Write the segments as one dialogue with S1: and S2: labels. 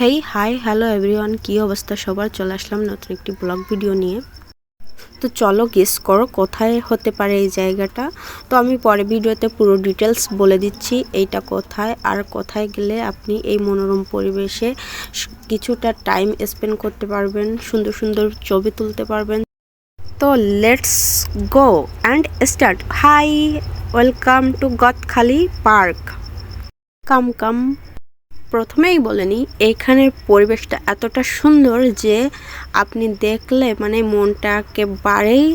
S1: হেই hi hello everyone কী অবস্থা? সবার চলে আসলাম নতুন একটি ব্লগ ভিডিও নিয়ে। তো চলো গেস করো কোথায় হতে পারে এই জায়গাটা। তো আমি পরে ভিডিওতে পুরো ডিটেলস বলে দিচ্ছি, এইটা কোথায় আর কোথায় গেলে আপনি এই মনোরম পরিবেশে কিছুটা টাইম স্পেন্ড করতে পারবেন, সুন্দর সুন্দর ছবি তুলতে পারবেন। তো let's go and start hi welcome to Godkhali park come come প্রথমেই বলেনি এইখানের পরিবেশটা এতটা সুন্দর যে আপনি দেখলে মানে মনটা একেবারেই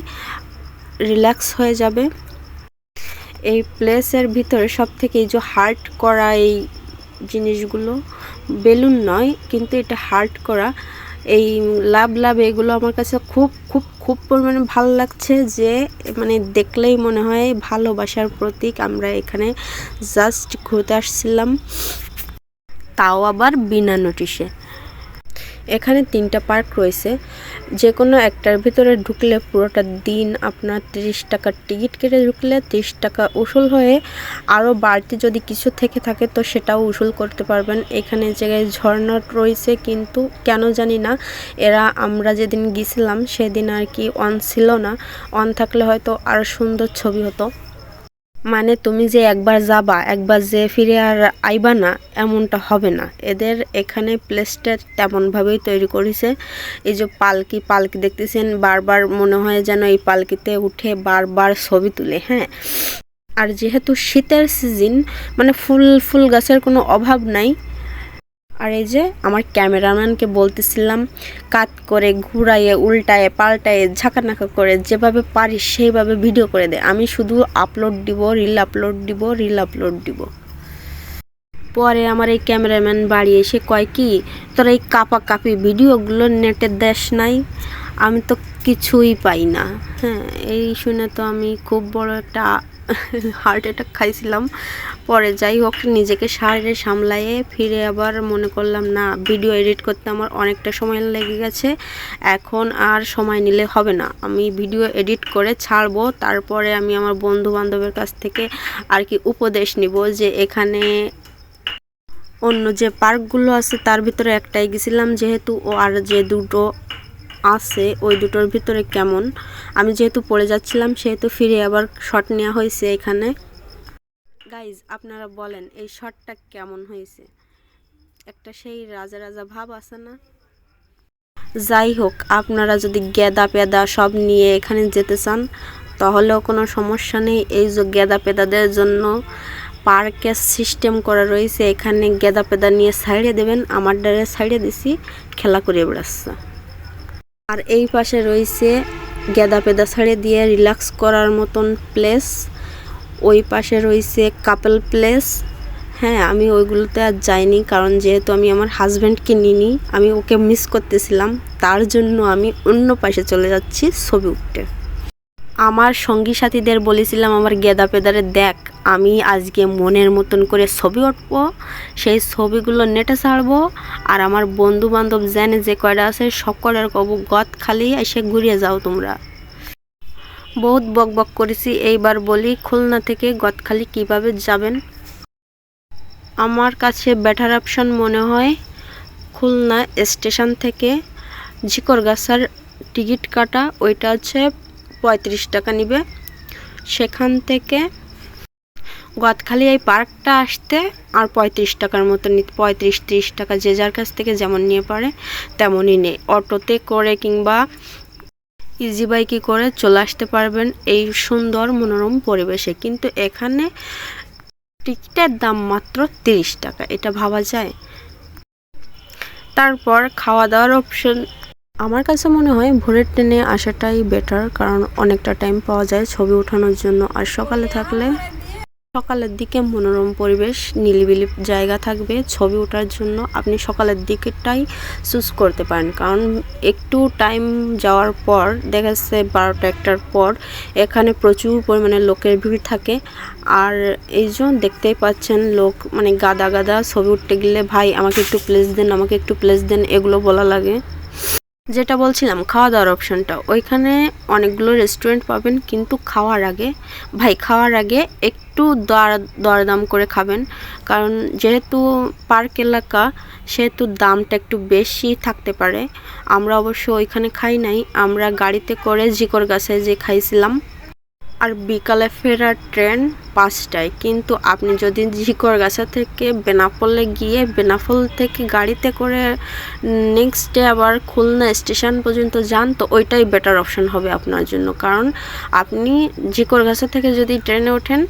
S1: রিল্যাক্স হয়ে যাবে। এই প্লেসের ভিতরে সব থেকে এই যে হার্ট করা এই জিনিসগুলো, বেলুন নয়, কিন্তু এটা হার্ট করা, এই লাভ লাভ এগুলো আমার কাছে খুব খুব খুব পরিমাণে ভালো লাগছে যে মানে দেখলেই মনে হয় ভালোবাসার প্রতীক। আমরা এখানে জাস্ট ঘুরতে আসছিলাম। তাও আবার বিনা নোটিশে। এখানে তিনটা পার্ক রয়েছে। যে কোনো একটার ভিতরে ঢুকলে পুরোটা দিন আপনার তিরিশ টাকার টিকিট কেটে ঢুকলে তিরিশ টাকা উসুল হয়ে আরও বাড়তি যদি কিছু থেকে থাকে তো সেটাও উসুল করতে পারবেন। এখানে জায়গায় ঝর্ণা রয়েছে কিন্তু কেন জানি না, এরা আমরা যেদিন গিয়েছিলাম সেদিন আর কি অন ছিল না। অন থাকলে হয়তো আরও সুন্দর ছবি হতো। মানে তুমি যে একবার যাবা, একবার যে ফিরে আর আইবা না, এমনটা হবে না। এদের এখানে প্লেসটা তেমনভাবেই তৈরি করেছে। এই যে পালকি পালকি দেখতেছেন, বারবার মনে হয় যেন এই পালকিতে উঠে বারবার ছবি তুলে হ্যাঁ? আর যেহেতু শীতের সিজন মানে ফুল ফুল গাছের কোনো অভাব নাই আর এই যে আমার ক্যামেরাম্যানকে বলতেছিলাম, কাত করে ঘুরাইয়ে উল্টায়ে পাল্টায়ে ঝাঁকানাকা করে যেভাবে পারি সেইভাবে ভিডিও করে দেয় আমি শুধু আপলোড দিব, রিল আপলোড দিব, রিল আপলোড দিব। পরে আমার এই ক্যামেরাম্যান বাড়ি এসে কয় কি, তোর এই কাপা কাপি ভিডিওগুলো নেটের দেশ নাই, আমি তো কিছুই পাই না। হ্যাঁ এই শুনে তো আমি খুব বড় একটা হার্ট অ্যাটাক খাইছিলাম। পরে যাই হোক, নিজেকে সারে সামলাইয়ে ফিরে আবার মনে করলাম, না ভিডিও এডিট করতে আমার অনেকটা সময় লেগে গেছে। এখন আর সময় নিলে হবে না। আমি ভিডিও এডিট করে ছাড়বো। তারপরে আমি আমার বন্ধু বান্ধবের কাছ থেকে আর কি উপদেশ নিব যে এখানে অন্য যে পার্কগুলো আছে, তার ভিতরে একটাই গেছিলাম। যেহেতু আর যে দুটো আছে, ওই দুটোর ভিতরে কেমন? আমি যেহেতু পড়ে যাচ্ছিলাম, সেহেতু ফিরে আবার শট নেওয়া হয়েছে এখানে। গাইজ আপনারা বলেন, এই শটটা কেমন হয়েছে? একটা সেই রাজা রাজা ভাব আছে না? যাই হোক, আপনারা যদি গেদা পেদা সব নিয়ে এখানে যেতে চান, তাহলেও কোনো সমস্যা নেই। এই যে গেদা পেদাদের জন্য পার্কের সিস্টেম করা রয়েছে, এখানে গেদা পেদা নিয়ে সাইডে দেবেন, আমার ডারে সাইডে দিছি, খেলা করে বেড়াচ্ছে। আর এই পাশে রয়েছে গেদা পেদা ছাড়ে দিয়ে রিল্যাক্স করার মতন প্লেস। ওই পাশে রয়েছে কাপল প্লেস। হ্যাঁ আমি ওইগুলোতে আর যাইনি কারণ যেহেতু আমি আমার হাজব্যান্ডকে নিনি আমি ওকে মিস করতেছিলাম। তার জন্য আমি অন্য পাশে চলে যাচ্ছি ছবি উঠতে। আমার সঙ্গী সাথীদের বলেছিলাম, আমার গেদা পেদারে দেখ, আমি আজকে মনের মতন করে ছবি উঠবো সেই ছবিগুলো নেটে ছাড়বো, আর আমার বন্ধু বান্ধব জেনে যে কয়টা আছে, সব কয়টার কব গদ খালি এসে ঘুরিয়ে যাও তোমরা। বহুত বক বক করেছি, এইবার বলি খুলনা থেকে গদখালি কীভাবে যাবেন? আমার কাছে বেটার অপশান মনে হয় খুলনা স্টেশন থেকে ঝিকরগাছার টিকিট কাটা, ওইটা হচ্ছে পঁয়ত্রিশ টাকা নিবে। সেখান থেকে গদখালি এই পার্কটা আসতে আর পঁয়ত্রিশ টাকার মতো নিতে পঁয়ত্রিশ, তিরিশ টাকা যে যার কাছ থেকে যেমন নিয়ে পারে তেমনই নেই অটোতে করে কিংবা ইজি বাইকে করে চলে আসতে পারবেন এই সুন্দর মনোরম পরিবেশে। কিন্তু এখানে টিকিটের দাম মাত্র তিরিশ টাকা, এটা ভাবা যায়? তারপর খাওয়া দাওয়ার অপশন আমার কাছে মনে হয় ভোরের ট্রেনে আসাটাই বেটার কারণ অনেকটা টাইম পাওয়া যায় ছবি ওঠানোর জন্য। আর সকালে থাকলে সকালের দিকে মনোরম পরিবেশ, নিলিবিলি জায়গা থাকবে। ছবি ওঠার জন্য আপনি সকালের দিকেরটাই চুজ করতে পারেন। কারণ একটু টাইম যাওয়ার পর, দেখা যাচ্ছে বারোটা একটার পর, এখানে প্রচুর পরিমাণে লোকের ভিড় থাকে। আর এই জন্য দেখতেই পাচ্ছেন লোক মানে গাদা গাদা ছবি উঠতে গেলে, ভাই, আমাকে একটু প্লেস দেন, আমাকে একটু প্লেস দেন, এগুলো বলা লাগে। যেটা বলছিলাম খাওয়া দাওয়ার অপশনটা ওইখানে অনেকগুলো রেস্টুরেন্ট পাবেন, কিন্তু খাওয়ার আগে, ভাই, খাওয়ার আগে একটু দর, দরদাম করে খাবেন। কারণ যেহেতু পার্ক এলাকা, সেহেতু দামটা একটু বেশি থাকতে পারে। আমরা অবশ্য ওইখানে খাই নাই, আমরা গাড়িতে করে জিকর গাছে যে খাইছিলাম আর বিকালে ফেরার ট্রেন পাঁচটায়। কিন্তু আপনি যদি ঝিকরগাছা থেকে বেনাপোলে গিয়ে বেনাফল থেকে গাড়িতে করে নেক্সট ডে আবার খুলনা স্টেশন পর্যন্ত যান, তো ওইটাই বেটার অপশন হবে আপনার জন্য। কারণ আপনি ঝিকরগাছা থেকে যদি ট্রেনে ওঠেন,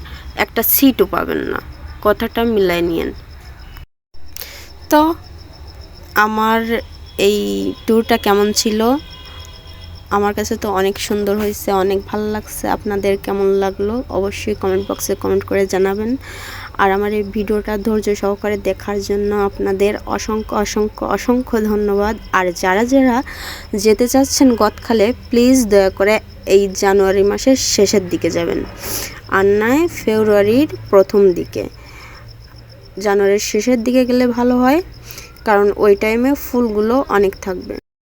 S1: একটা সিটও পাবেন না। কথাটা মিলাই নিয়েন। তো আমার এই ট্যুরটা কেমন ছিল? আমার কাছে তো অনেক সুন্দর হয়েছে, অনেক ভালো লাগছে। আপনাদের কেমন লাগল অবশ্যই কমেন্ট বক্সে কমেন্ট করে জানাবেন। আর আমার এই ভিডিওটা ধৈর্য সহকারে দেখার জন্য আপনাদের অসংখ্য অসংখ্য অসংখ্য ধন্যবাদ। আর যারা যারা যেতে চাচ্ছেন গদখালে প্লিজ দয়া করে এই জানুয়ারি মাসের শেষের দিকে যাবেন। আর নয় ফেব্রুয়ারির প্রথম দিকে। জানুয়ারির শেষের দিকে গেলে ভালো হয়, কারণ ওই টাইমে ফুলগুলো অনেক থাকবে।